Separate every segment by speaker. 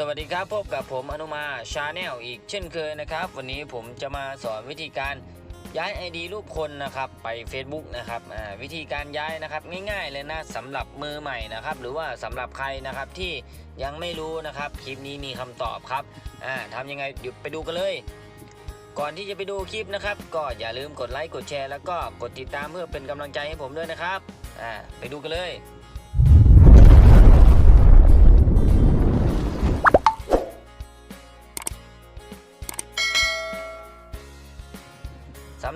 Speaker 1: สวัสดีครับพบกับผมอนุมาชาแนลอีกเช่นเคยนะครับ วันนี้ผมจะมาสอนวิธีการย้าย ID รูปคนนะครับไป Facebook นะครับวิธีการย้ายนะครับง่ายๆเลยนะสำหรับมือใหม่นะครับ หรือว่าสำหรับใครนะครับที่ยังไม่รู้นะครับคลิปนี้มีคำตอบครับทำยังไงเดี๋ยวไปดูกันเลย ก่อนที่จะไปดูคลิปนะครับ ก็อย่าลืมกดไลค์กดแชร์แล้วก็กดติดตามเพื่อเป็นกำลังใจให้ผมด้วยนะครับไปดูกันเลย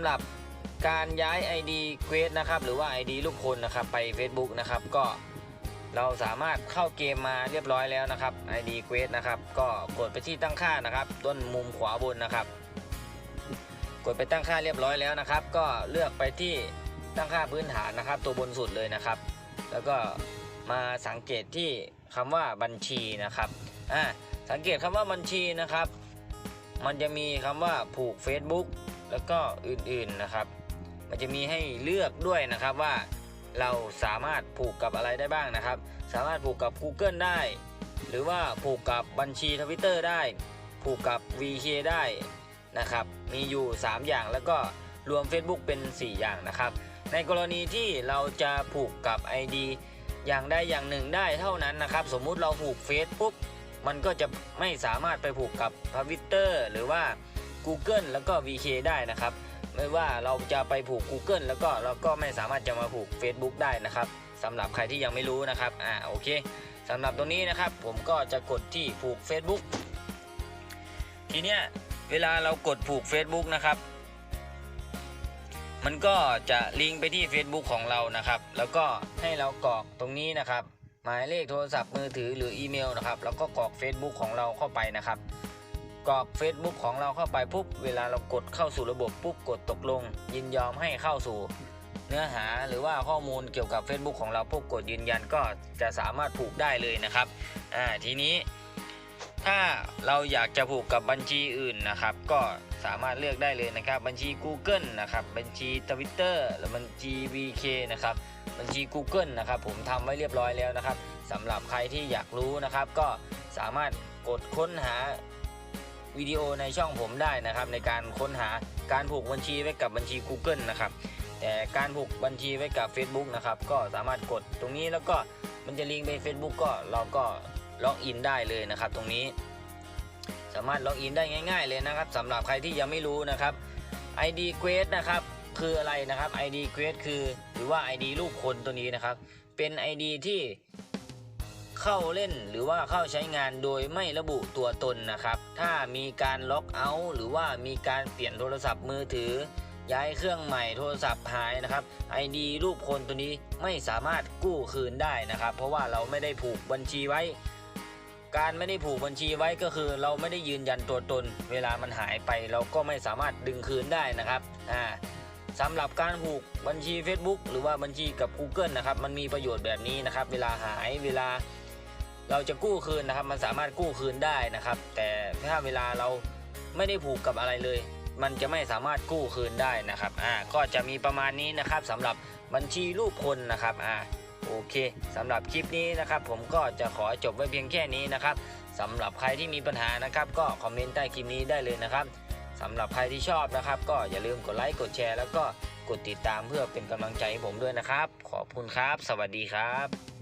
Speaker 1: ำหรับการย้าย ID เควสนะครับหรือว่า ID ลูกคนนะครับไป Facebook นะครับก็เราสามารถเข้าเกมมาเรียบร้อยแล้วนะครับ ID เควสนะครับก็กดไปที่ตั้งค่านะครับ ต้นมุมขวาบนนะครับ กดไปตั้งค่าเรียบร้อยแล้วนะครับ ก็เลือกไปที่ตั้งค่าพื้นฐานนะครับ ตัวบนสุดเลยนะครับ แล้วก็มาสังเกตที่คำว่าบัญชีนะครับอ่าสังเกตคำว่าบัญชีนะครับ มันจะมีคำว่าผูก Facebook แล้วก็อื่นๆนะครับ มันจะมีให้เลือกด้วยนะครับว่าเราสามารถผูกกับอะไรได้บ้างนะครับ สามารถผูกกับ Google ได้ หรือว่าผูกกับบัญชีทวิตเตอร์ได้ ผูกกับ VK ได้นะครับ มีอยู่ 3 อย่างแล้วก็รวม Facebook เป็น 4 อย่างนะครับ ในกรณีที่เราจะผูกกับ ID อย่างใดอย่างหนึ่งได้เท่านั้นนะครับ สมมุติเราผูกเฟซปุ๊บมันก็จะไม่สามารถไปผูกกับทวิตเตอร์หรือว่า Google แล้วก็ VK ได้นะครับ ไม่ว่าเราจะไปผูก Google แล้วก็เราก็ไม่สามารถจะมาผูก Facebook ได้นะครับสำหรับใครที่ยังไม่รู้นะครับอ่าโอเคสำหรับตรงนี้นะครับ ผมก็จะกดที่ผูก Facebook ทีเนี้ยเวลาเรากดผูก Facebook นะครับ มันก็จะลิงก์ไปที่ Facebook ของเรานะครับ แล้วก็ให้เรากรอกตรงนี้นะครับ หมายเลขโทรศัพท์มือถือหรืออีเมลนะครับ แล้วก็กรอก Facebook ของเราเข้าไปนะครับ กรอก Facebook ของเราเข้าไปปุ๊บเวลาเรากดเข้าสู่ระบบปุ๊บกดตกลง ยินยอมให้เข้าสู่ เนื้อหาหรือว่าข้อมูลเกี่ยวกับ Facebook ของเราปุ๊บกดยืนยันก็จะสามารถผูกได้เลยนะครับอ่าทีนี้ ถ้าเราอยากจะผูกกับบัญชีอื่นนะครับ ก็สามารถเลือกได้เลยนะครับ บัญชี Google นะครับบัญชี Twitter หรือบัญชี VK นะครับบัญชี Google นะครับ ผมทำไว้เรียบร้อยแล้วนะครับสำหรับใครที่อยากรู้นะครับ ก็สามารถกดค้นหา วิดีโอในช่องผมได้นะครับ ในการค้นหาการผูกบัญชีไว้กับบัญชี Google นะครับแต่การผูกบัญชีไว้กับ Facebook นะครับก็สามารถกดตรงนี้แล้วก็มันจะลิงก์ไป Facebook ก็เราก็ล็อกอินได้เลยนะครับ ตรงนี้ สามารถล็อกอินได้ง่าย ๆ เลยนะครับสำหรับใครที่ยังไม่รู้นะครับ ID Quest นะครับคืออะไรนะครับ ID Quest คือ หรือว่า ID รูปคนตัวนี้นะครับ เป็น ID ที่ เข้าเล่นหรือว่าเข้าใช้งานโดยไม่ระบุตัวตนนะครับ ถ้ามีการล็อกเอาท์หรือว่ามีการเปลี่ยนโทรศัพท์มือถือ ย้ายเครื่องใหม่โทรศัพท์หายนะครับ ID รูปคนตัวนี้ไม่สามารถกู้คืนได้นะครับ เพราะว่าเราไม่ได้ผูกบัญชีไว้ การไม่ได้ผูกบัญชีไว้ก็คือ เราไม่ได้ยืนยันตัวตน เวลามันหายไปเราก็ไม่สามารถดึงคืนได้นะครับอ่าสำหรับการผูกบัญชี Facebook หรือว่าบัญชีกับ Google นะครับ มันมีประโยชน์แบบนี้นะครับ เวลาหายเวลา เราจะกู้คืนนะครับ มันสามารถกู้คืนได้นะครับ แต่ถ้าเวลาเราไม่ได้ผูกกับอะไรเลย มันจะไม่สามารถกู้คืนได้นะครับอ่าก็จะมีประมาณนี้นะครับสำหรับบัญชีรูปคนนะครับอ่าโอเคสำหรับคลิปนี้นะครับ ผมก็จะขอจบไว้เพียงแค่นี้นะครับสำหรับใครที่มีปัญหานะครับ ก็คอมเมนต์ใต้คลิปนี้ได้เลยนะครับสำหรับใครที่ชอบนะครับ ก็อย่าลืมกดไลค์กดแชร์ แล้วก็กดติดตามเพื่อเป็นกำลังใจให้ผมด้วยนะครับ ขอบคุณครับ สวัสดีครับ